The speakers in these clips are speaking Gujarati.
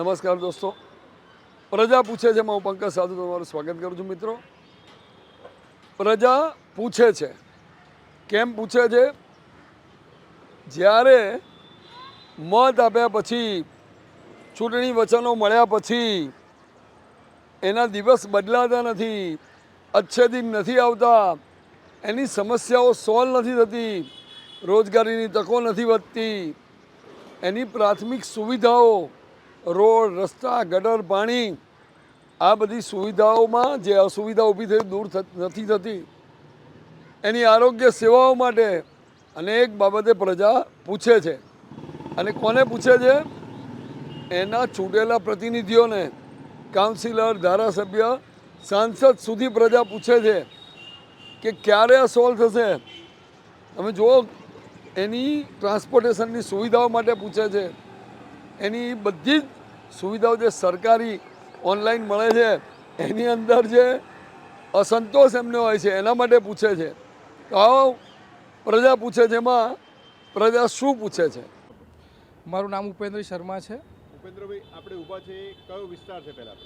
નમસ્કાર દોસ્તો. પ્રજા પૂછે છે હું પંકજ સાધુ તમારું સ્વાગત કરું છું મિત્રો. પ્રજા પૂછે છે. કેમ પૂછે છે? જ્યારે મત આપ્યા પછી, ચૂંટણી વચનો મળ્યા પછી, એના દિવસ બદલાતા નથી અચ્છેદિન નથી આવતા, એની સમસ્યાઓ સોલ્વ નથી થતી, રોજગારીની તકો નથી વધતી, એની પ્રાથમિક સુવિધાઓ રોડ, રસ્તા, ગટર, પાણી, આ બધી સુવિધાઓમાં જે અસુવિધા ઊભી થઈ દૂર નથી થતી, એની આરોગ્ય સેવાઓ માટે અનેક બાબતે પ્રજા પૂછે છે. અને કોને પૂછે છે? એના ચૂંટેલા પ્રતિનિધિઓને કાઉન્સિલર, ધારાસભ્ય, સાંસદ સુધી પ્રજા પૂછે છે કે ક્યારે આ સોલ્વ થશે? તમે જુઓ, એની ટ્રાન્સપોર્ટેશનની સુવિધાઓ માટે પૂછે છે. એની બધી જ સુવિધાઓ જે સરકારી ઓનલાઈન મળે છે એની અંદર જે અસંતોષ એમને હોય છે એના માટે પૂછે છે. તો આવો પ્રજા પૂછે છે એમાં પ્રજા શું પૂછે છે? મારું નામ ઉપેન્દ્ર શર્મા છે. ઉપેન્દ્રભાઈ આપણે ઊભા છે કયો વિસ્તાર છે પહેલાં?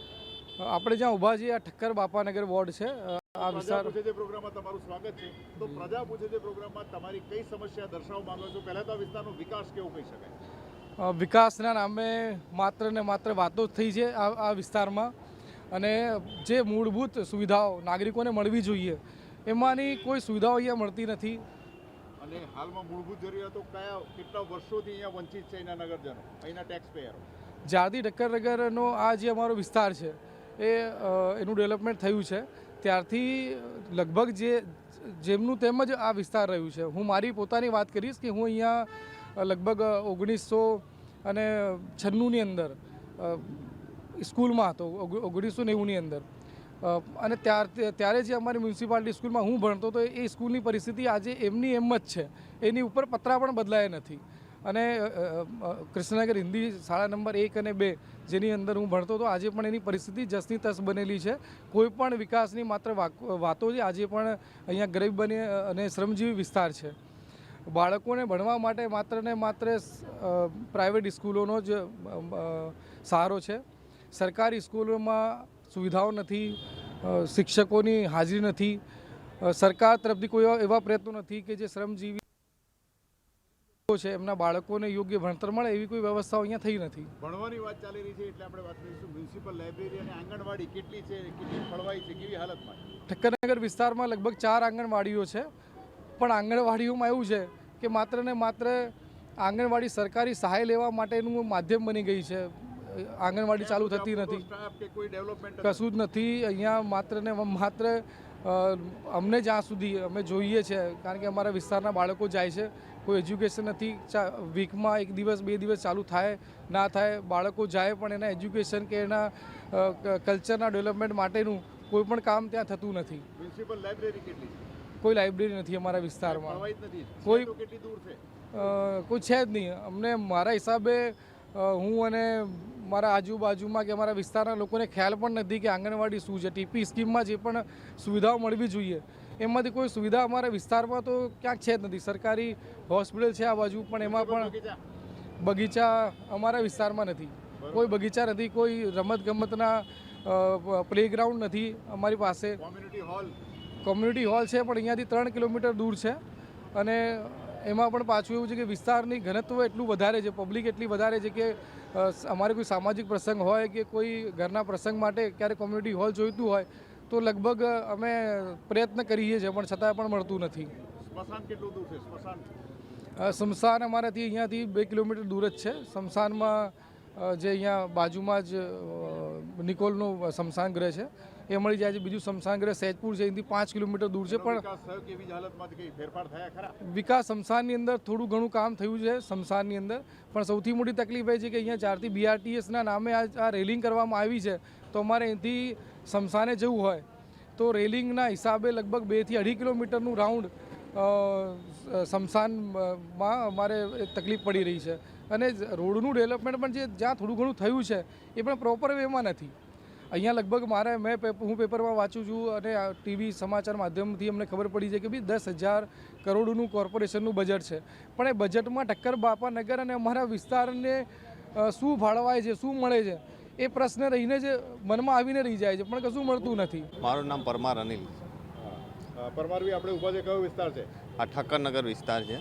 આપણે જ્યાં ઊભા છીએ આ ઠક્કર બાપાનગર વોર્ડ છે. આ વિસ્તાર પૂછે છે પ્રોગ્રામમાં તમારું સ્વાગત છે. તો પ્રજા પૂછે છે પ્રોગ્રામમાં તમારી કઈ સમસ્યા દર્શાવવા માંગો છો? પહેલાં તો આ વિસ્તારનો વિકાસ કેવો કહી શકાય? વિકાસના નામે માત્ર ને માત્ર વાતો થઈ છે આ આ વિસ્તારમાં. અને જે મૂળભૂત સુવિધાઓ નાગરિકોને મળવી જોઈએ એમાંની કોઈ સુવિધાઓ અહીંયા મળતી નથી. અને હાલમાં મૂળભૂત જરૂરિયાતો કયા કેટલા વર્ષોથી અહીંયા વંચિત છે એના નગરજનો અહીંના ટેક્સ પેયરો જ્યારથી ઠક્કરનગરનો આ જે અમારો વિસ્તાર છે એ એનું ડેવલપમેન્ટ થયું છે. ત્યારથી લગભગ જે જેમનું તેમ જ આ વિસ્તાર રહ્યું છે. હું મારી પોતાની વાત કરીશ કે હું અહીંયા લગભગ ઓગણીસો અને છન્નુંની અંદર સ્કૂલમાં હતો, ઓગ- ઓગણીસો નેવુંની અંદર. અને ત્યાર, ત્યારે જે અમારી મ્યુનિસિપાલિટી સ્કૂલમાં હું ભણતો હતો, એ સ્કૂલની પરિસ્થિતિ આજે એમની એમ જ છે. એની ઉપર પતરા પણ બદલાયા નથી. અને કૃષ્ણનગર હિન્દી શાળા નંબર એક અને બે, જેની અંદર હું ભણતો હતો, આજે પણ એની પરિસ્થિતિ જસની તસ બનેલી છે. કોઈ પણ વિકાસની માત્ર વાતો છે આજે પણ અહીંયા ગરીબ બની અને શ્રમજીવી વિસ્તાર છે. બાળકોને ભણવા માટે માત્ર ને માત્ર પ્રાઇવેટ સ્કૂલોનો જ સહારો છે. સરકારી સ્કૂલોમાં સુવિધાઓ નથી શિક્ષકોની હાજરી નથી. સરકાર તરફથી કોઈ એવા- એવા પ્રયત્નો નથી કે જે શ્રમજીવી છે એમના બાળકોને યોગ્ય ભણતર મળે એવી કોઈ વ્યવસ્થાઓ અહીંયા થઈ નથી. ભણવાની વાત ચાલી રહી છે એટલે આપણે વાત કરીશું. મ્યુનિસિપલ લાઇબ્રેરી અને આંગણવાડી કેટલી છે કેટલી ફળવાઈ છે કેવી હાલતમાં ઠક્કરનગર વિસ્તારમાં લગભગ ચાર આંગણવાડીઓ છે. પણ આંગણવાડીઓમાં એવું છે કે માત્ર ને માત્ર આંગણવાડી સરકારી સહાય લેવા માટેનું માધ્યમ બની ગઈ છે. આંગણવાડી ચાલુ થતી નથી. કશું જ નથી. અહીંયા માત્ર ને માત્ર અમને જ્યાં સુધી અમે જોઈએ છે. કારણ કે અમારા વિસ્તારના બાળકો જાય છે. કોઈ એજ્યુકેશન નથી. વીકમાં એક દિવસ, બે દિવસ ચાલુ થાય, ના થાય, બાળકો જાય પણ એના એજ્યુકેશન કે એના કલ્ચરના ડેવલપમેન્ટ માટેનું કોઈ પણ કામ ત્યાં થતું નથી. મ્યુનિસિપલ લાઇબ્રેરી કેટલી કોઈ લાઇબ્રેરી નથી અમારા વિસ્તારમાં. કોઈ- કોઈ છે? જ નહીં. અમને મારા હિસાબે હું અને મારા આજુબાજુમાં કે અમારા વિસ્તારના લોકોને ખ્યાલ પણ નથી કે આંગણવાડી શું છે. ટીપી સ્કીમમાં જે પણ સુવિધાઓ મળવી જોઈએ એમાંથી કોઈ સુવિધા અમારા વિસ્તારમાં તો ક્યાંક છે જ નથી. સરકારી હોસ્પિટલ છે આ બાજુ પણ એમાં પણ બગીચા? બગીચા અમારા વિસ્તારમાં નથી. કોઈ બગીચા નથી કોઈ રમત ગમતના પ્લેગ્રાઉન્ડ નથી અમારી પાસે. કોમ્યુનિટી હોલ કોમ્યુનિટી હોલ છે પણ અહીંયાથી ત્રણ કિલોમીટર દૂર છે. અને એમાં પણ પાછું એવું છે કે વિસ્તારની ઘનત્વ એટલું વધારે છે પબ્લિક એટલી વધારે છે કે અમારે કોઈ સામાજિક પ્રસંગ હોય કે કોઈ ઘરના પ્રસંગ માટે ક્યારે કોમ્યુનિટી હોલ જોઈતું હોય તો લગભગ અમે પ્રયત્ન કરીએ છીએ પણ છતાં પણ મળતું નથી. સ્મશાન કેટલું છે? સ્મશાન? અ, અમારાથી અહીંયાથી બે કિલોમીટર દૂર જ છે. સ્મશાનમાં જે અહીંયા બાજુમાં જ નિકોલનું સ્મશાન ગ્રહ છે. એ મળી જાય છે. બીજું સ્મશાન સહેજપુર છે એથી પાંચ કિલોમીટર દૂર છે. પણ વિકાસ શમશાનની અંદર થોડું ઘણું કામ થયું છે શમશાનની અંદર. પણ સૌથી મોટી તકલીફ એ છે કે અહીંયા ચારથી બીઆરટીએસના નામે આ આ રેલિંગ કરવામાં આવી છે. તો અમારે અહીંથી શમશાને જવું હોય. તો રેલિંગના હિસાબે લગભગ બેથી અઢી કિલોમીટરનું રાઉન્ડ શમશાનમાં અમારે તકલીફ પડી રહી છે. અને રોડનું ડેવલપમેન્ટ પણ જે જ્યાં થોડું ઘણું થયું છે એ પણ પ્રોપર વેમાં નથી. અહીંયા લગભગ મારે મેં પેપ- હું પેપરમાં વાંચું છું અને ટીવી સમાચાર માધ્યમથી અમને ખબર પડી છે કે ભાઈ દસ હજાર કરોડનું કોર્પોરેશનનું બજેટ છે. પણ એ બજેટમાં ટક્કર બાપા નગર અને અમારા વિસ્તારને શું ફાળવાય છે શું મળે છે એ પ્રશ્ન રહીને જ મનમાં આવીને રહી જાય છે પણ કશું મળતું નથી. મારું નામ પરમાર અનિલ. પરમારવી આપણે ઊભા છે કયો વિસ્તાર છે? આ ઠક્કરનગર વિસ્તાર છે.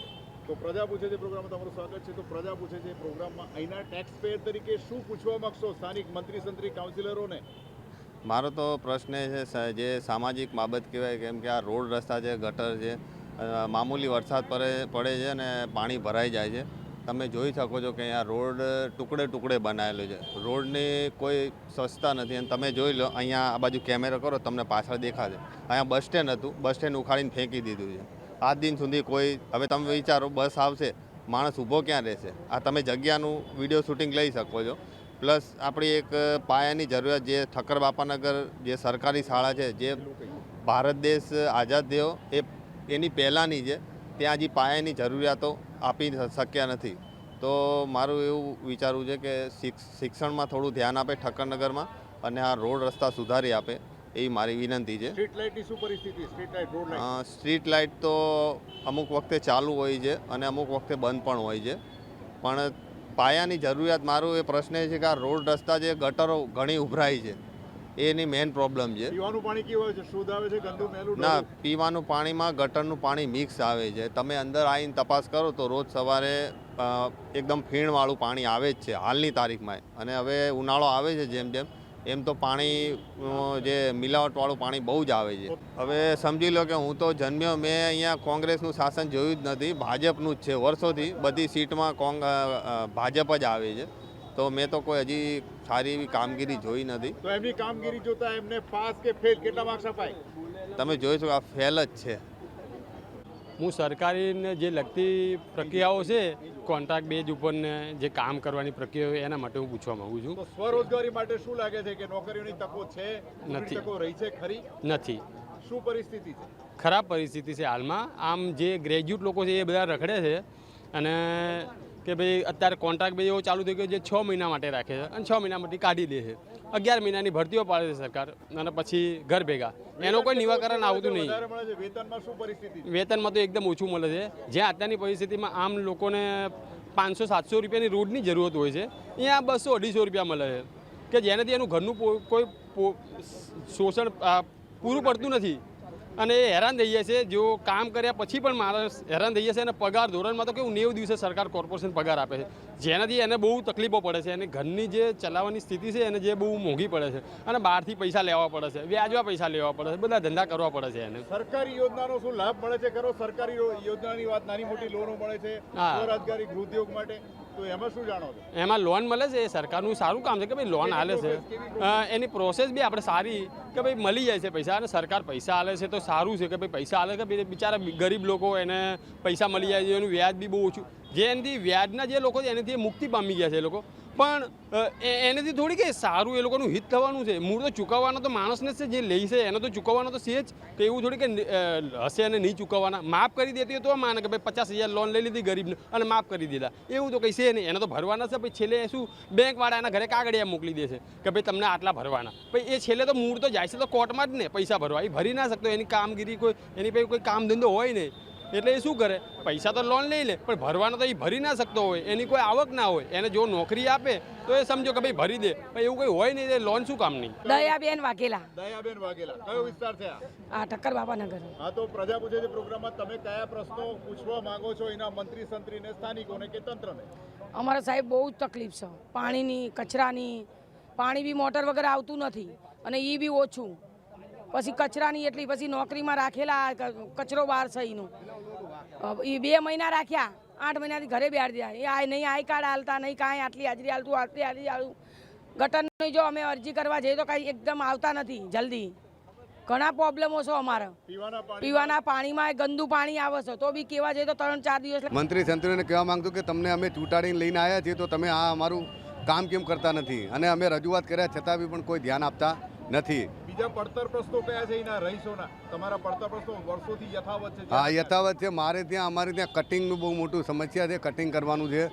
તો પ્રજા પૂછે છે પ્રોગ્રામમાં તમારું સ્વાગત છે. તો પ્રજા પૂછે છે પ્રોગ્રામમાં અહીંના ટેક્સ પેયર તરીકે શું પૂછવા માંગશો? સ્થાનિક મંત્રી સંત્રી કાઉન્સિલરોને. મારો તો પ્રશ્ન એ છે જે સામાજિક બાબત કહેવાય કેમ કે આ રોડ રસ્તા છે, ગટર છે મામૂલી વરસાદ પડે પડે છે અને પાણી ભરાઈ જાય છે. તમે જોઈ શકો છો કે અહીંયા રોડ ટુકડે ટુકડે બનાવેલો છે. રોડની કોઈ સ્વચ્છતા નથી અને તમે જોઈ લો, અહીંયા આ બાજુ કેમેરો કરો, તમને પાછળ દેખાશે. અહીંયા બસ સ્ટેન્ડ હતું. બસ સ્ટેન્ડ ઉખાડીને ફેંકી દીધું છે. આજ દિન સુધી કોઈ, હવે તમે વિચારો, બસ આવશે. માણસ ઊભો ક્યાં રહેશે? આ તમે જગ્યાનું વીડિયો શૂટિંગ લઈ શકો છો. પ્લસ આપણી એક પાયાની જરૂરિયાત જે ઠક્કર બાપાનગર જે સરકારી શાળા છે, જે ભારત દેશ આઝાદ થયો, એ એની પહેલાંની છે. ત્યાં હજી પાયાની જરૂરિયાતો આપી શક્યા નથી. તો મારું એવું વિચારવું છે કે શિક્ષ- શિક્ષણમાં થોડું ધ્યાન આપે ઠક્કરનગરમાં અને આ રોડ રસ્તા સુધારી આપે. એવી મારી વિનંતી છે. સ્ટ્રીટ લાઇટની શું પરિસ્થિતિ? Street light road light? Street light તો અમુક વખતે ચાલુ હોય છે અને અમુક વખતે બંધ પણ હોય છે. પણ પાયાની જરૂરિયાત મારું એ પ્રશ્ન એ છે કે આ રોડ રસ્તા જે ગટરો ઘણી ઉભરાય છે એની મેઇન પ્રોબ્લેમ છે. પીવાનું પાણી કેવું આવે છે? શુદ્ધ આવે છે? ગંદુ મેલું ના પીવાનું પાણીમાં ગટરનું પાણી મિક્સ આવે છે. તમે અંદર આવીને તપાસ કરો તો રોજ સવારે એકદમ ફીણવાળું પાણી આવે જ છે હાલની તારીખમાં. અને હવે ઉનાળો આવે છે જેમ જેમ. એમ તો પાણી જે મિલાવટવાળું પાણી બહુ જ આવે છે. હવે સમજી લો કે હું તો જન્મ્યો મેં અહીંયા કોંગ્રેસનું શાસન જોયું જ નથી ભાજપનું જ છે. વર્ષોથી બધી સીટમાં કોંગ ભાજપ જ આવે છે. તો મેં તો કોઈ હજી સારી એવી કામગીરી જોઈ નથી. તો એમની કામગીરી જોતા એમને પાસ કે ફેલ કેટલા માર્ક્સ અપાય? તમે જોઈ શકો આ ફેલ જ છે. હું સરકારીને જે લગતી પ્રક્રિયાઓ છે કોન્ટ્રાક્ટ બેઝ ઉપરને જે કામ કરવાની પ્રક્રિયા હોય એના માટે હું પૂછવા માંગુ છું. તો સ્વરોજગારી માટે શું લાગે છે કે નોકરીઓની તકો છે? નથી. તકો રહી છે ખરી? નથી. શું પરિસ્થિતિ છે? ખરાબ પરિસ્થિતિ છે હાલમાં. આમ જે ગ્રેજ્યુએટ લોકો છે એ બધા રખડે છે અને કે ભાઈ અત્યારે કોન્ટ્રાક્ટ બેઝ એવો ચાલુ થઈ ગયો જે છ મહિના માટે રાખે છે અને છ મહિના માટે કાઢી દે છે. અગિયાર મહિનાની ભરતીઓ પાડે છે સરકાર અને પછી ઘર ભેગા. એનો કોઈ નિવાકરણ આવતું નહીં. વેતનમાં તો એકદમ ઓછું મળે છે. જ્યાં અત્યારની પરિસ્થિતિમાં આમ લોકોને પાંચસો સાતસો રૂપિયાની રોડની જરૂરત હોય છે અહીંયા બસો અઢીસો રૂપિયા મળે છે. કે જેનાથી એનું ઘરનું કોઈ શોષણ પૂરું પડતું નથી. અને એ હેરાન થઈ જશે. છે જો કામ કર્યા પછી પણ માણસ હેરાન થઈ જશે અને પગાર ધોરણમાં તો કેવું નેવું દિવસે સરકાર કોર્પોરેશન પગાર આપે છે. જેનાથી એને બહુ તકલીફો પડે છે અને ઘરની જે ચલાવવાની સ્થિતિ છે એને જે બહુ મોંઘી પડે છે અને બહારથી પૈસા લેવા પડે છે વ્યાજવા પૈસા લેવા પડે છે બધા ધંધા કરવા પડે છે એને. સરકારી યોજનાનો શું લાભ મળે છે? કરો સરકારી યોજનાની વાત નાની મોટી લોનો મળે છે. સ્વરોજગારી ગૃહોદ્યોગ માટે. તો એમાં શું જાણો એમાં લોન મળે છે એ સરકારનું સારું કામ છે કે ભાઈ લોન આલે છે. એની પ્રોસેસ બી આપણે સારી કે ભાઈ મળી જાય છે પૈસા અને સરકાર પૈસા આલે છે તો સારું છે કે ભાઈ પૈસા આલે કે ભાઈ બિચારા ગરીબ લોકો એને પૈસા મળી જાય છે એનું વ્યાજ બી બહુ ઓછું. જે એનાથી વ્યાજના જે લોકો છે, એનાથી મુક્તિ પામી ગયા છે એ લોકો. પણ એનાથી થોડી કે સારું એ લોકોનું હિત થવાનું છે. મૂળ તો ચૂકવવાનો તો માણસને જ છે, જે લે છે, એને તો ચૂકવવાનો તો છે જ. કે એવું થોડી કે હશે અને નહીં ચૂકવવાના. માફ કરી દેતી તો માને કે ભાઈ પચાસ હજાર લોન લઈ લીધી ગરીબને અને માફ કરી દીધા. એવું તો કંઈ નહીં. એને તો ભરવાના છે, પછી છેલ્લે શું? બેંકવાળા એના ઘરે કાગળિયા મોકલી દેશે કે ભાઈ તમને આટલા ભરવાના. પછી એ છેલ્લે તો મૂળ તો જાય છે, તો કોર્ટમાં જ ને. પૈસા ભરવા. એ ભરી ના શકતો. એની કામગીરી કોઈ, એની પાસે કોઈ કામ ધંધો હોય નહીં. એટલે એ શું કરે? પૈસા તો લોન લઈ લે પણ ભરવાનો તો એ ભરી ના શકતો હોય એની કોઈ આવક ના હોય એને જો નોકરી આપે તો એ સમજો કે ભાઈ ભરી દે પણ એવું કંઈ હોય નહીં એ લોન શું કામ નહીં દયાબેન વાઘેલા. દયાબેન વાઘેલા કયો વિસ્તાર છે આ? આ ઠક્કર બાપાનગર. હા તો પ્રજા પૂછે છે પ્રોગ્રામમાં તમે કયા પ્રશ્નો પૂછવા માંગો છો એના મંત્રી સંત્રીને સ્થાનિકોને કે તંત્રને? અમારા સાહેબ બહુ જ તકલીફ છે. પાણીની કચરાની પાણી બી મોટર વગર આવતું નથી અને એ બી ઓછું. પછી કચરાની એટલી પછી નોકરીમાં રાખેલા કચરો બહાર છે એ બે મહિના રાખ્યા આઠ મહિનાથી ઘરે બેઠ જાય એ આ નહીં આઈ કાર્ડ હાલતા નહીં કાંઈ આટલી હાજરી હાલતું આટલી હાજરી હાલું ગટરની જો અમે અરજી કરવા જઈએ તો કાંઈ એકદમ આવતા નથી જલ્દી. ઘણા પ્રોબ્લેમો છે અમારા. પીવાના પાણીમાં ગંદુ પાણી આવે છે તો બી કેવા જઈએ તો ત્રણ ચાર દિવસ મંત્રી સંત્રીને કહેવા માંગતો કે તમને અમે ચૂંટાડીને લઈને આવ્યા છીએ તો તમે આ અમારું કામ કેમ કરતા નથી? અને અમે રજૂઆત કર્યા છતાં બી પણ કોઈ ધ્યાન આપતા નથી. બીજા પડતર પ્રશ્નો કયા છે એના? રહીશોના. તમારા પડતર પ્રશ્નો વર્ષોથી યથાવત છે. હા યથાવત છે. મારે ત્યાં અમારે ત્યાં કટિંગનું બહુ મોટું સમસ્યા છે. કટિંગ કરવાનું છે.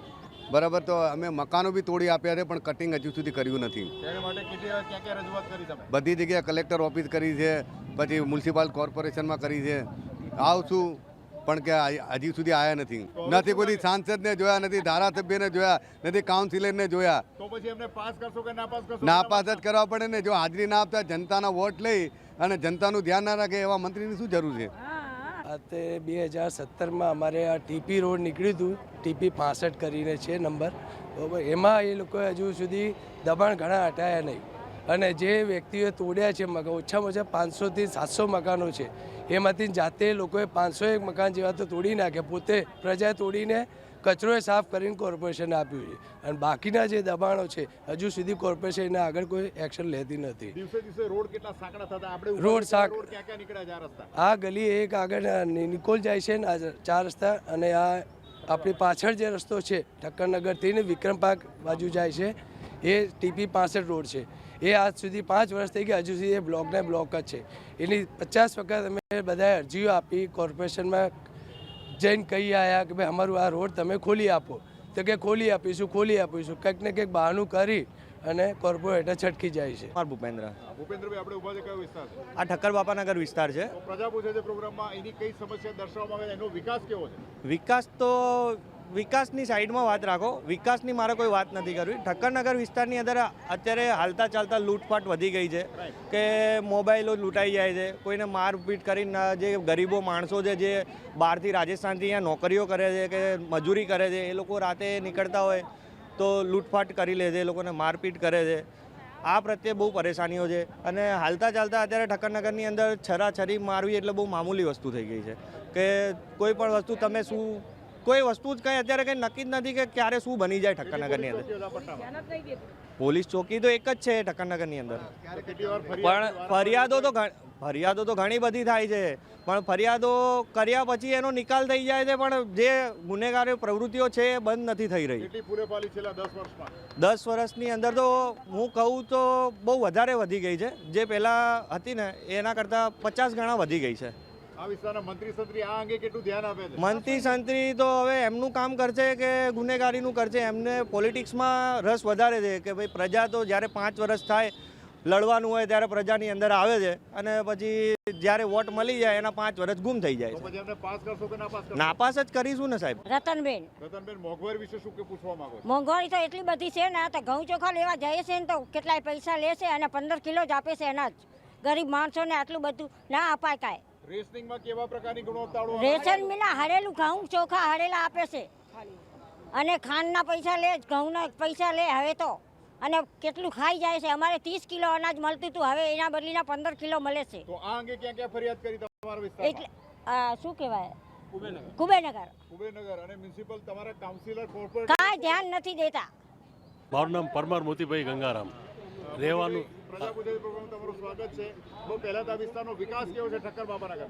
બરાબર તો અમે મકાનો બી તોડી આપ્યા છે પણ કટિંગ હજુ સુધી કર્યું નથી. બધી જગ્યાએ કલેક્ટર ઓફિસ કરી છે પછી મ્યુનિસિપાલ કોર્પોરેશનમાં કરી છે. આવશું. પણ કે હજી સુધી આવ્યા નથી. નથી કોઈ સાંસદને જોયા નથી ધારાસભ્યને જોયા નથી કાઉન્સિલરને જોયા. તો પછી એમને પાસ કરશો કે નાપાસ જ કરવા પડે ને. જો હાજરી ના આપતા જનતાના વોટ લઈ અને જનતાનું ધ્યાન ના રાખે એવા મંત્રીની શું જરૂર છે? આ તે બે હજાર સત્તરમાં અમારે આ ટીપી રોડ નીકળ્યું હતું. ટીપી પાસઠ કરીને છે નંબર. બરાબર. એમાં એ લોકોએ હજુ સુધી દબાણ ઘણા હટાયા નહીં. અને જે વ્યક્તિઓએ તોડ્યા છે મકાન ઓછામાં ઓછા પાંચસોથી સાતસો મકાનો છે એમાંથી જાતે લોકોએ પાંચસો એક મકાન જેવા તો તોડી નાખ્યા. પોતે પ્રજા તોડીને કચરોએ સાફ કરીને કોર્પોરેશનને આપ્યું છે. અને બાકીના જે દબાણો છે હજુ સુધી કોર્પોરેશન એના આગળ કોઈ એક્શન લેતી નથી. રોડ સાંક- આ ગલી એક આગળ નિકોલ જાય છે ને આ ચાર રસ્તા અને આ આપણી પાછળ જે રસ્તો છે ઠક્કરનગરથી ને વિક્રમ પાર્ક બાજુ જાય છે એ ટીપી પાસઠ રોડ છે. એ આજ સુધી પાંચ વર્ષ થઈ ગયા હજુ સુધી એ બ્લોકને બ્લોક જ છે. એની પચાસ વખત અમે બધાએ અરજીઓ આપી કોર્પોરેશનમાં જઈને કહી આવ્યા કે ભાઈ અમારું આ રોડ તમે ખોલી આપો. તો કે ખોલી આપીશું ખોલી આપીશું. કંઈક ને કંઈક બહાનું કરી અને કોર્પોરેટર છટકી જાય છે. કુમાર ભૂપેન્દ્ર. ભૂપેન્દ્રભાઈ આપણે ઊભા છે કયો વિસ્તાર છે? આ ઠક્કર બાપાનગર વિસ્તાર છે. પ્રજા પૂછે છે પ્રોગ્રામમાં એની કઈ સમસ્યા દર્શાવવામાં આવે એનો વિકાસ કેવો છે? વિકાસ તો વિકાસની સાઈડમાં વાત રાખો, વિકાસની મારે કોઈ વાત નથી કરવી. ઠક્કરનગર વિસ્તારની અંદર અત્યારે હાલતા ચાલતા લૂંટફાટ વધી ગઈ છે કે મોબાઈલો લૂંટાઈ જાય છે. કોઈને મારપીટ કરીને જે ગરીબો માણસો છે, જે બહારથી રાજસ્થાનથી અહીંયા નોકરીઓ કરે છે કે મજૂરી કરે છે, એ લોકો રાતે નીકળતા હોય તો લૂંટફાટ કરી લે છે, એ લોકોને મારપીટ કરે છે. આ પ્રત્યે બહુ પરેશાનીઓ છે અને હાલતા ચાલતા અત્યારે ઠક્કરનગરની અંદર છરાછરી મારવી એટલે બહુ મામૂલી વસ્તુ થઈ ગઈ છે કે કોઈ પણ વસ્તુ તમે શું કોઈ વસ્તુ જ કંઈ અત્યારે કંઈ નક્કી જ નથી કે ક્યારે શું બની જાય ઠક્કરનગરની અંદર? પોલીસ ચોકી તો એક જ છે ઠક્કરનગરની અંદર. પણ ફરિયાદો તો ફરિયાદો તો ઘણી બધી થાય છે. પણ ફરિયાદો કર્યા પછી એનો નિકાલ થઈ જાય છે પણ જે ગુનેગારી પ્રવૃત્તિઓ છે એ બંધ નથી થઈ રહી. દસ વર્ષની અંદર તો હું કહું તો બહુ વધારે વધી ગઈ છે. જે પહેલાં હતી ને એના કરતાં પચાસ ગણા વધી ગઈ છે. મંત્રી સંત્રી તો હવે એમનું કામ કરશે કે ગુનેગારીનું કરશે. એમને પોલિટિક્સમાં રસ વધારે છે કે ભાઈ પ્રજા તો જ્યારે પાંચ વર્ષ થાય લડવાનું હોય ત્યારે પ્રજાની અંદર આવે છે અને પછી જ્યારે વોટ મળી જાય એના પાંચ વર્ષ ગુમ થઈ જાય તો છે. પછી એમને પાસ નાપાસ જ કરીશું ને સાહેબ. રતનબેન. રતનબેન મોંઘવારી વિશે શું કે પૂછવા માંગો મોંઘવારી તો એટલી બધી છે ને તો ઘઉં ચોખા લેવા જઈએ છે ને તો કેટલાય પૈસા લેશે અને પંદર કિલો જ આપે છે એના જ. ગરીબ માણસોને આટલું બધું ના અપાય કાંઈ. રેશનિંગમાં કેવા પ્રકારની ગુણવત્તાળું રેશન મિલા હરેલું ઘઉં ચોખા હરેલા આપે છે. અને ખાંડના પૈસા લે ઘઉંના પૈસા લે હવે તો. અને કેટલું ખાઈ જાય છે? અમારે ત્રીસ કિલો અનાજ મળતું હતું હવે એના બદલીના પંદર કિલો મળે છે. તો આ અંગે ક્યાં ક્યાં ફરિયાદ કરી તમારા વિસ્તારમાં? એટલે શું કહેવાય? કુબેનગર કુબેનગર અને મ્યુનિસિપલ તમારા કાઉન્સિલર કોર્પોરેટ કાંઈ ધ્યાન નથી દેતા. મારું નામ પરમાર મોતીભાઈ ગંગારામ. રહેવાનું.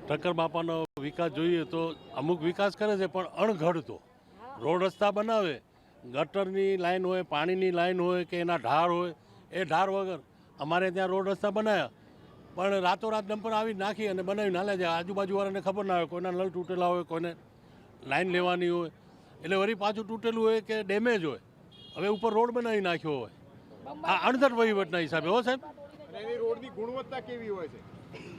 ઠક્કર બાપાનો વિકાસ જોઈએ તો અમુક વિકાસ કરે છે પણ અણઘડતો. રોડ રસ્તા બનાવે ગટરની લાઈન હોય પાણીની લાઈન હોય કે એના ઢાર હોય એ ઢાર વગર અમારે ત્યાં રોડ રસ્તા બનાવ્યા પણ રાતોરાત ડમ્પર આવી નાખી અને બનાવી નાલે લેજે આજુબાજુવાળાને ખબર ના હોય કોઈના નળ તૂટેલા હોય કોઈને લાઈન લેવાની હોય. એટલે વળી પાછું તૂટેલું હોય કે ડેમેજ હોય. હવે ઉપર રોડ બનાવી નાખ્યો હોય. આ અણધર વહીવટના હિસાબે. હો સાહેબ? એની રોડની ગુણવત્તા કેવી હોય છે?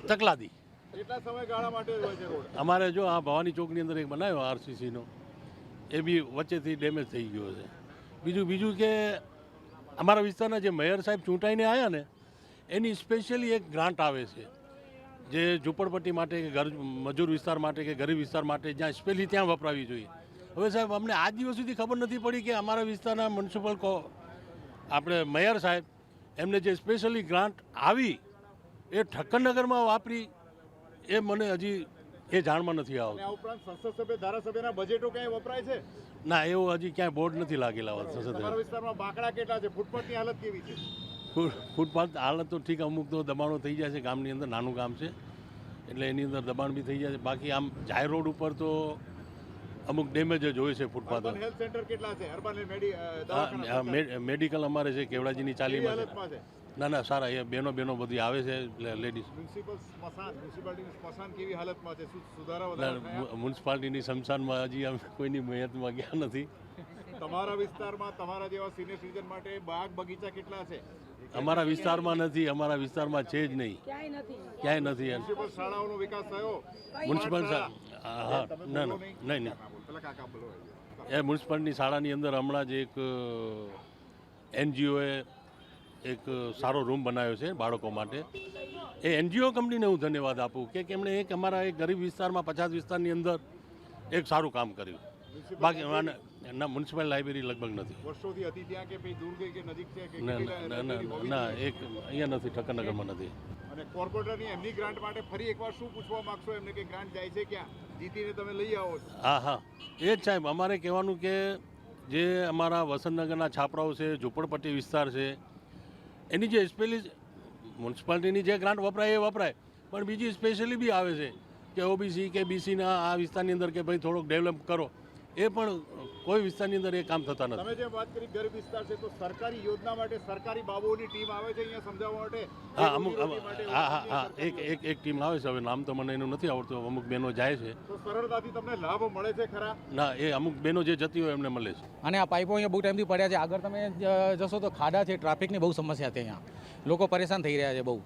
તકલાદી કેટલા સમયગાળા માટે હોય છે રોડ? અમારે જો આ ભવાની ચોકની અંદર એક બનાવ્યો આરસીસીનો. એ બી વચ્ચેથી ડેમેજ થઈ ગયો છે. બીજું બીજું કે અમારા વિસ્તારના જે મેયર સાહેબ ચૂંટાઈને આવ્યા ને એની સ્પેશિયલી એક ગ્રાન્ટ આવે છે. જે ઝૂંપડપટ્ટી માટે કે ઘર મજૂર વિસ્તાર માટે કે ગરીબ વિસ્તાર માટે જ્યાં સ્પેશિયલી ત્યાં વપરાવી જોઈએ. હવે સાહેબ અમને આજ દિવસ સુધી ખબર નથી પડી કે અમારા વિસ્તારના મ્યુનિસિપલ કો આપણે મેયર સાહેબ એમને જે સ્પેશિયલી ગ્રાન્ટ આવી એ ઠક્કરનગરમાં વાપરી એ મને હજી એ જાણમાં નથી આવતું. ઉપરાંત સંસદ સભ્ય ધારાસભ્યના બજેટો ક્યાંય વપરાય છે? ના એવું હજી ક્યાંય બોર્ડ નથી લાગેલા હોત સંસદ. વિસ્તારમાં બાકડા કેટલા છે? ફૂટપાથની હાલત કેવી છે? ફૂટપાથ હાલત તો ઠીક અમુક તો દબાણો થઈ જાય છે ગામની અંદર નાનું ગામ છે. એટલે એની અંદર દબાણ બી થઈ જાય છે. બાકી આમ જાહેર રોડ ઉપર તો અમુક ડેમેજ જ હોય છે ફૂટપાથ. મેડિકલ અમારે છે કેવડાજીની ચાલીમાં છે. ના ના સારા એ બેનો બેનો બધી આવે છે લેડીઝ? મ્યુનિસિપાલિટીની શમશાનમાં હજી અમે કોઈની મહેતમાં ગયા નથી. તમારા વિસ્તારમાં તમારા જેવા સિનિયર સિટીઝન માટે બાગ બગીચા કેટલા છે? અમારા વિસ્તારમાં નથી અમારા વિસ્તારમાં છે જ નહીં. ક્યાંય નથી. એમ. મ્યુનિસિપલ શાળાઓનો વિકાસ થયો? મ્યુનિસિપલ હા હા ના ના નહીં. નહીં એ મ્યુનિસિપલની શાળાની અંદર હમણાં જ એક એનજીઓએ એક સારો રૂમ બનાવ્યો છે બાળકો માટે. એ એનજીઓ કંપનીને હું ધન્યવાદ આપું કે એમણે એક અમારા એક ગરીબ વિસ્તારમાં પચાસ વિસ્તારની અંદર એક સારું કામ કર્યું. બાકી ના મ્યુનિસિપલ લાઇબ્રેરી લગભગ નથી. વર્ષોથી હતી ત્યાં કે ભાઈ દૂર ગઈ કે નજીક છે કે ના ના ના એક અહીંયા નથી ઠક્કરનગરમાં નથી. અને કોર્પોરેટરની એમની ગ્રાન્ટ માટે ફરી એકવાર શું પૂછવા માંગશો? એમને કે ગ્રાન્ટ જાય છે ક્યાં? જીતીને તમે લઈ આવો હા હા. એ જ સાહેબ અમારે કહેવાનું કે જે અમારા વસંતનગરના છાપરાઓ છે ઝૂંપડપટ્ટી વિસ્તાર છે એની જે સ્પેલી મ્યુનિસિપાલિટીની જે ગ્રાન્ટ વપરાય એ વપરાય. પણ બીજી સ્પેશિયલી બી આવે છે કે ઓબીસી કે બીસીના આ વિસ્તારની અંદર કે ભાઈ થોડોક ડેવલપ કરો. એ પણ કોઈ વિસ્તારની અંદર એ કામ થતા નથી. તમે જે વાત કરી ગરીબ વિસ્તાર છે તો સરકારી યોજના માટે સરકારી બાબુઓની ટીમ આવે છે અહીંયા સમજાવવા માટે? હા અમુક માટે હા હા હા એક એક એક ટીમ આવે છે હવે નામ તો મને એનું નથી આવડતું અમુક બહેનો જાય છે. તો સરળતાથી તમને લાભ મળે છે ખરા? ના એ અમુક બહેનો જે જતી હોય એમને મળે છે. અને આ પાઇપો અહીંયા બહુ ટાઈમથી પડ્યા છે. આગળ તમે જશો તો ખાડા છે ટ્રાફિકની બહુ સમસ્યા છે અહીંયા. લોકો પરેશાન થઈ રહ્યા છે બહુ.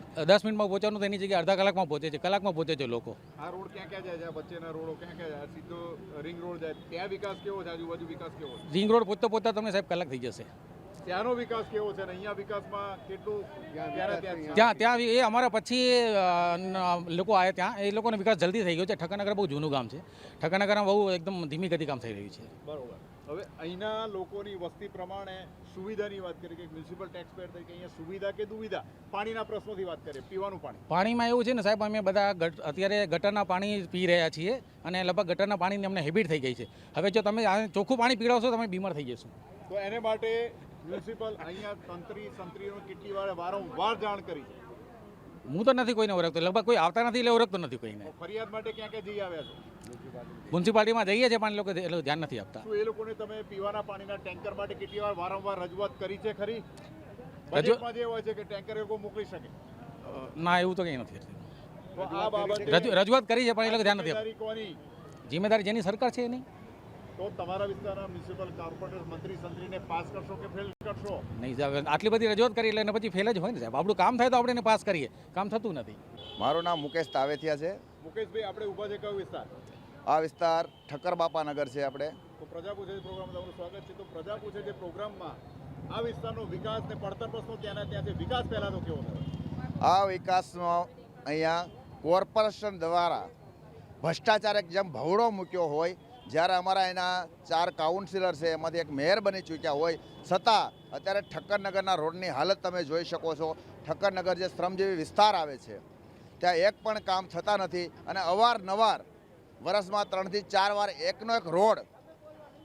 દસ મિનિટમાં પહોંચવાનું તો એની જગ્યાએ અડધા કલાકમાં પહોંચે છે કલાકમાં પહોંચે છે લોકો. આ રોડ ક્યાં ક્યાં જાય છે? વચ્ચેના રોડો ક્યાં ક્યાં જાય? સીધો રિંગ રોડ જાય. ત્યાં વિકાસ કેવો છે? આજુબાજુ વિકાસ કેવો છે? રિંગ રોડ પહોંચતા પહોંચતા તમને સાહેબ કલાક થઈ જશે. ત્યાંનો વિકાસ કેવો છે? અને અહીંયા વિકાસમાં કેટલું ત્યાં ત્યાં ત્યાં એ અમારા પછી લોકો આવ્યા ત્યાં. એ લોકોનો વિકાસ જલ્દી થઈ ગયો છે. ઠક્કરનગર બહુ જૂનું ગામ છે. ઠક્કરનગરમાં બહુ એકદમ ધીમી ગતિ કામ થઈ રહ્યું છે. બરોબર. હવે અહીંના લોકોની વસ્તી પ્રમાણે સુવિધાની વાત કરીએ કે મ્યુનિસિપલ ટેક્સ પેડ તરીકે અહીંયા સુવિધા કે દુવિધા? પાણીના પ્રશ્નોથી વાત કરીએ પીવાનું પાણી. પાણીમાં એવું છે ને સાહેબ અમે બધા અત્યારે ગટરના પાણી પી રહ્યા છીએ અને લગભગ ગટરના પાણીની અમને હેબિટ થઈ ગઈ છે. હવે જો તમે ચોખ્ખું પાણી પીડાવશો તમે બીમાર થઈ જશો. તો એને માટે મ્યુનિસિપલ અહીંયા તંત્રી સંત્રીઓ કેટલી વાર વારંવાર જાણ કરી છે. હું તો નથી કોઈને ઓળખતો લગભગ કોઈ આવતા નથી એટલે ઓળખતો નથી કોઈને. ફરિયાદ માટે ક્યાં ક્યાં જઈ આવ્યા છો? મ્યુનિસિપાલિટીમાં જઈએ છીએ પણ લોકો ધ્યાન નથી આપતા. એ લોકોને તમે પીવાના પાણીના ટેન્કર માટે કેટલી વાર વારંવાર રજૂઆત કરી છે ખરી? રજૂઆતમાં બજેટમાં જે હોય છે કે ટેન્કર એ લોકો મોકલી શકે? ના એવું તો કંઈ નથી તો આ બાબતે રજૂઆત કરી છે પણ એ લોકો ધ્યાન નથી આપતા. જિમ્મેદારી જેની સરકાર છે એની. તો તમારા વિસ્તારના મ્યુનિસિપલ કોર્પોરેટર મંત્રી સંત્રીને પાસ કરશો કે ફેલ કરશો? નહીં સાહેબ આટલી બધી રજૂઆત કરી એટલે એને પછી ફેલ જ હોય ને સાહેબ. આપણું કામ થાય તો આપણે એને પાસ કરીએ. કામ થતું નથી. મારું નામ મુકેશ તાવેથિયા છે. મુકેશભાઈ આપણે ઊભા છે કયો વિસ્તાર? આ વિસ્તાર ઠક્કર બાપા નગર છે આપણે. તો પ્રજા પૂછે પ્રોગ્રામમાં તમારું સ્વાગત છે. તો પ્રજા પૂછે છે પ્રોગ્રામમાં આ વિસ્તારનો વિકાસ ને પડતર પ્રશ્નો ત્યાંના ત્યાં છે. વિકાસ પહેલાનો કેવો થયો? આ વિકાસનો અહીંયા કોર્પોરેશન દ્વારા ભ્રષ્ટાચાર એક જેમ ભવડો મૂક્યો હોય જ્યારે અમારા એના ચાર કાઉન્સિલર છે એમાંથી એક મેયર બની ચૂક્યા હોય છતાં અત્યારે ઠક્કરનગરના રોડની હાલત તમે જોઈ શકો છો. ઠક્કરનગર જે શ્રમજીવી વિસ્તાર આવે છે ત્યાં એક પણ કામ થતા નથી અને અવારનવાર વર્ષમાં ત્રણથી ચાર વાર એકનો એક રોડ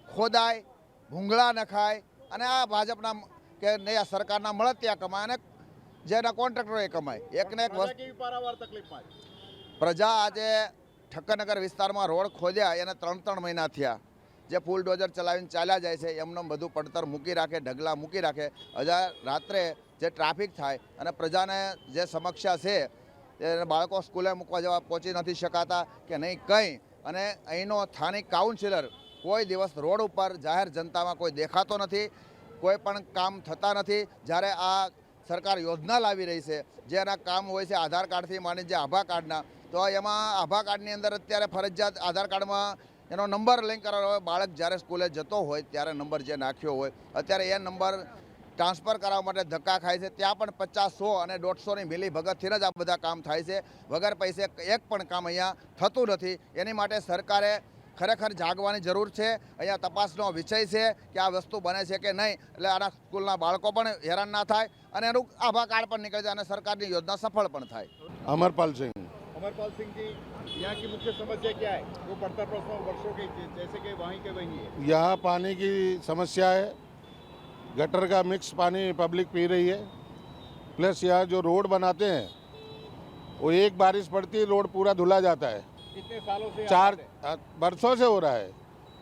ખોદાય ભૂંગળા નખાય અને આ ભાજપના કે નહીં આ સરકારના મળતિયા કમાય અને જેના કોન્ટ્રાક્ટરો એ કમાય. એકને એક પ્રજા આજે ઠક્કરનગર વિસ્તારમાં રોડ ખોદ્યા એને ત્રણ ત્રણ મહિના થયા. જે ફૂલ ડોઝર ચલાવીને ચાલ્યા જાય છે, એમને બધું પડતર મૂકી રાખે, ઢગલા મૂકી રાખે. હજાર રાત્રે જે ટ્રાફિક થાય અને પ્રજાને જે સમસ્યા છે, એને બાળકો સ્કૂલે મૂકવા જવા પહોંચી નથી શકાતા કે નહીં કંઈ. અને અહીંનો સ્થાનિક કાઉન્સિલર કોઈ દિવસ રોડ ઉપર જાહેર જનતામાં કોઈ દેખાતો નથી, કોઈ પણ કામ થતા નથી. જ્યારે આ સરકાર યોજના લાવી રહી છે, જેના કામ હોય છે, આધાર કાર્ડથી માની જે આભા કાર્ડના તો એમાં આભા કાર્ડની અંદર અત્યારે ફરજિયાત આધાર કાર્ડમાં એનો નંબર લિંક કરાવ્યો હોય, બાળક જ્યારે સ્કૂલે જતો હોય ત્યારે નંબર જે નાખ્યો હોય, અત્યારે એ નંબર ટ્રાન્સફર કરાવવા માટે ધક્કા ખાય છે. ત્યાં પણ પચાસસો અને દોઢસોની મિલી ભગતથી જ આ બધા કામ થાય છે. વગર પૈસે એક પણ કામ અહીંયા થતું નથી. એની માટે સરકારે ખરેખર જાગવાની જરૂર છે. અહીંયા તપાસનો વિષય છે કે આ વસ્તુ બને છે કે નહીં. એટલે આના સ્કૂલના બાળકો પણ હેરાન ના થાય અને એનું આભા કાર્ડ પણ નીકળે છે અને સરકારની યોજના સફળ પણ થાય. અમરપાલસિંહ. अमरपाल सिंह जी यहाँ की मुख्य समस्या क्या है? वो पड़तर प्रश्नों वर्षों के जैसे कि वहीं के वहीं है। यहाँ पानी की समस्या है। गटर का मिक्स पानी पब्लिक पी रही है। प्लस यहाँ जो रोड बनाते हैं वो एक बारिश पड़ती है रोड पूरा धुला जाता है। कितने सालों से चार बरसों से हो रहा है।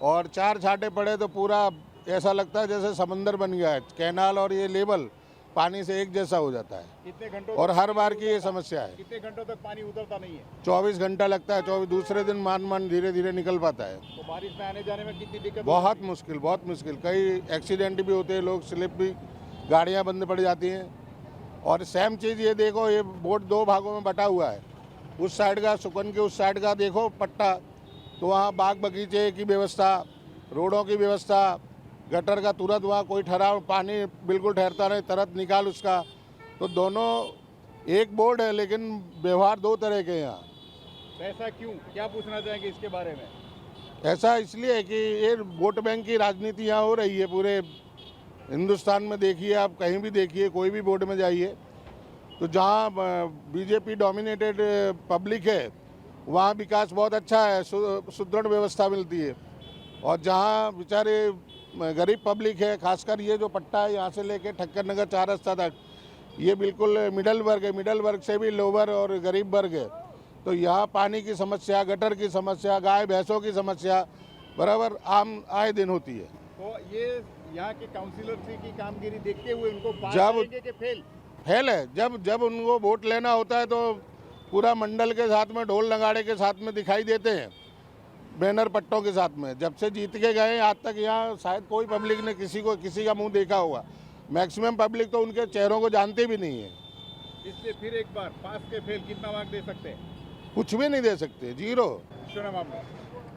और चार छाटे पड़े तो पूरा ऐसा लगता है जैसे समंदर बन गया है। कैनाल और ये लेवल पानी से एक जैसा हो जाता है। कितने घंटों और हर बार की ये समस्या है। कितने घंटों तक पानी उतरता नहीं है? चौबीस घंटा लगता है चौबीस दूसरे दिन मान मान धीरे धीरे निकल पाता है। तो बारिश में आने जाने में कितनी दिक्कत बहुत मुश्किल बहुत मुश्किल। कई एक्सीडेंट भी होते हैं लोग स्लिप भी गाड़ियाँ बंद पड़ जाती हैं। और सेम चीज़ ये देखो ये बोट दो भागों में बटा हुआ है। उस साइड का सुकन के उस साइड का देखो पट्टा। तो वहाँ बाग बगीचे की व्यवस्था रोडों की व्यवस्था गटर का तुरंत वहाँ कोई ठहराव पानी बिल्कुल ठहरता नहीं तुरंत निकाल उसका। तो दोनों एक बोर्ड है लेकिन व्यवहार दो तरह के यहाँ। ऐसा क्यों? क्या पूछना चाहेंगे इसके बारे में? ऐसा इसलिए है कि ये वोट बैंक की राजनीति यहाँ हो रही है पूरे हिंदुस्तान में देखिए आप कहीं भी देखिए कोई भी बोर्ड में जाइए। तो जहाँ बीजेपी डोमिनेटेड पब्लिक है वहाँ विकास बहुत अच्छा है सुदृढ़ व्यवस्था मिलती है। और जहाँ बेचारे गरीब पब्लिक है खासकर ये जो पट्टा है यहाँ से लेके ठक्कर नगर चार रास्ता तक ये बिल्कुल मिडल वर्ग है मिडल वर्ग से भी लोअर और गरीब वर्ग है। तो यहाँ पानी की समस्या गटर की समस्या गाय भैंसों की समस्या बराबर आम आए दिन होती है। तो ये यहाँ के काउंसिलर जी की कामगिरी देखते हुए उनको जब- फेल? फेल है। जब जब उनको वोट लेना होता है तो पूरा मंडल के साथ में ढोल नगाड़े के साथ में दिखाई देते हैं। बैनर पट्टों के साथ में जब से जीत के गए आज तक यहाँ शायद कोई पब्लिक ने किसी को किसी का मुंह देखा होगा मैक्सिमम पब्लिक तो उनके चेहरों को जानते भी नहीं है इसलिए फिर एक बार पास के फेल कितना मार्क दे सकते हैं कुछ भी नहीं दे सकते जीरो શું નામ આપનું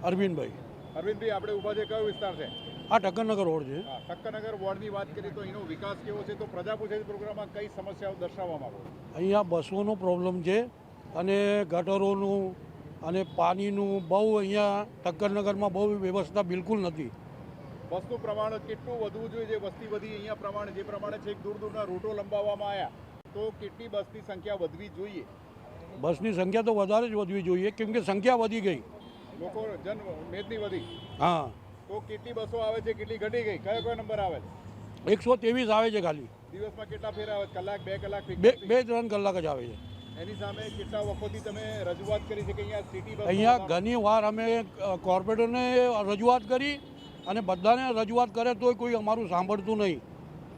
અરવિંદભાઈ અરવિંદભાઈ આપણે ઊભા છે કયો વિસ્તાર છે આ ઠક્કરનગર રોડ છે હા ઠક્કરનગર વોર્ડની વાત કરીએ તો એનો વિકાસ કેવો છે તો પ્રજા પૂછે છે પ્રોગ્રામમાં કઈ સમસ્યાઓ દર્શાવવા માંગો છો? અહીંયા બસોનો પ્રોબ્લેમ છે અને ગટરોનું અને પાણીનું બહુ અહીંયા ટક્કરનગરમાં બહુ વ્યવસ્થા બિલકુલ નથી. બસનું પ્રમાણ કેટલું વધવું જોઈએ? જે વસ્તી વધી અહીંયા પ્રમાણે જે પ્રમાણે છેક દૂર દૂરના રૂટો લંબાવવામાં આવ્યા. તો કેટલી બસની સંખ્યા વધવી જોઈએ? બસની સંખ્યા તો વધારે જ વધવી જોઈએ કેમ કે સંખ્યા વધી ગઈ. લોકો જન મેદની વધી. હા. તો કેટલી બસો આવે છે કેટલી ઘટી ગઈ? કયો કયો નંબર આવે છે? એકસો ત્રેવીસ આવે છે ખાલી. દિવસમાં કેટલા ફેર આવે કલાક બે કલાક બે બે ત્રણ કલાક જ આવે છે. એની સામે કેટલા વખતથી તમે રજૂઆત કરી છે કે અહીંયા સિટી અહીંયા ઘણી વાર અમે કોર્પોરેટરને રજૂઆત કરી અને બધાને રજૂઆત કરે તોય કોઈ અમારું સાંભળતું નહીં.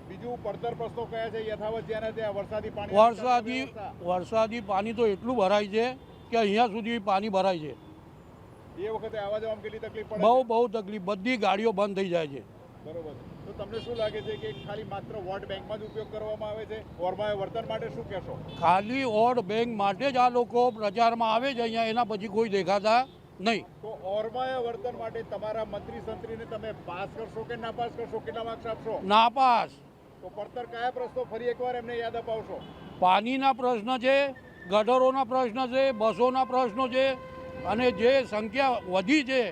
બીજું પડતર પ્રશ્નો કયા છે? યથાવત જ્યાં ત્યાં વરસાદી પાણી વરસાદી વરસાદી પાણી તો એટલું ભરાય છે કે અહીંયા સુધી પાણી ભરાય છે. એ વખતે આવા જવામાં કેટલી તકલીફ પડે બહુ બહુ તકલીફ. બધી ગાડીઓ બંધ થઈ જાય છે. બરોબર. તો તમને શું લાગે છે કે ખાલી માત્ર વોટ બેંકમાં જ ઉપયોગ કરવામાં આવે છે? ઓરમાએ વર્તન માટે શું કહેશો? ખાલી ઓર્ડ બેંક માટે જ આ લોકો પ્રચારમાં આવે છે અહીંયા એના પછી કોઈ દેખાતા નહીં. તો ઓરમાએ વર્તન માટે તમારા મંત્રી સંત્રીને તમે પાસ કરશો કે નાપાસ કરશો? કેટલા માર્ક્સ આપશો? નાપાસ તો પડતર કયા પ્રશ્નો ફરી એકવાર એમને યાદ અપાવશો? પાણીના પ્રશ્ન છે ગટરોના પ્રશ્ન છે બસોના પ્રશ્નો છે અને જે સંખ્યા વધી છે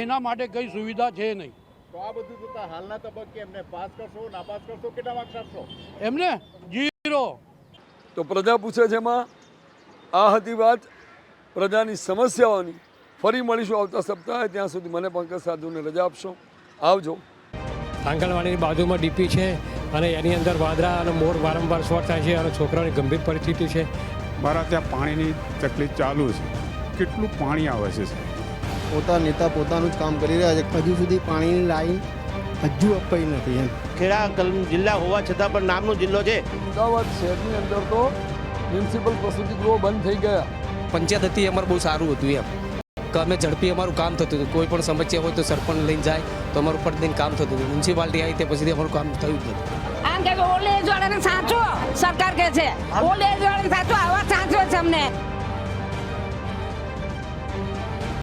એના માટે કંઈ સુવિધા છે નહીં. તો આ બધું જોતા હાલના તબક્કે એમને પાસ કરશો નાપાસ કરશો કેટલા માર્ક્સ આપશો? એમને જીરો. તો પ્રજા પૂછે છે એમાં આ હતી વાત પ્રજાની સમસ્યાઓની. ફરી મળીશું આવતા સપ્તાહે ત્યાં સુધી મને પંકજ સાધુને રજા આપશો. આવજો. આંગણવાડીની બાજુમાં ડીપી છે અને એની અંદર વાદરા અને મોર વારંવાર શોર્ટ થાય છે અને છોકરાઓની ગંભીર પરિસ્થિતિ છે. મારા ત્યાં પાણીની તકલીફ ચાલુ છે. કેટલું પાણી આવે છે પોતા નેતા પોતાનું જ કામ કરી રહ્યા છે. હજુ સુધી પાણીની લાઈન હજુ અપાઈ નથી એમ. ખેડા જિલ્લા હોવા છતાં પણ નામનો જિલ્લો છે. અમદાવાદ શહેરની અંદર તો મ્યુનિસિપલ પ્રસૂતિ ગૃહો બંધ થઈ ગયા. પંચાયત હતી અમારું બહુ સારું હતું એમ. કે અમે ઝડપી અમારું કામ થતું હતું. કોઈ પણ સમસ્યા હોય તો સરપંચ લઈને જાય તો અમારું પ્રતિદિન કામ થતું હતું. મ્યુનિસિપાલિટી આવી તે પછી અમારું કામ થયું જ નથી. આમ કે ઓલ્ડ એજ વાળાને સાચો સરકાર કે છે. ઓલ્ડ એજ વાળાને સાચો આવા સાચો છે અમને.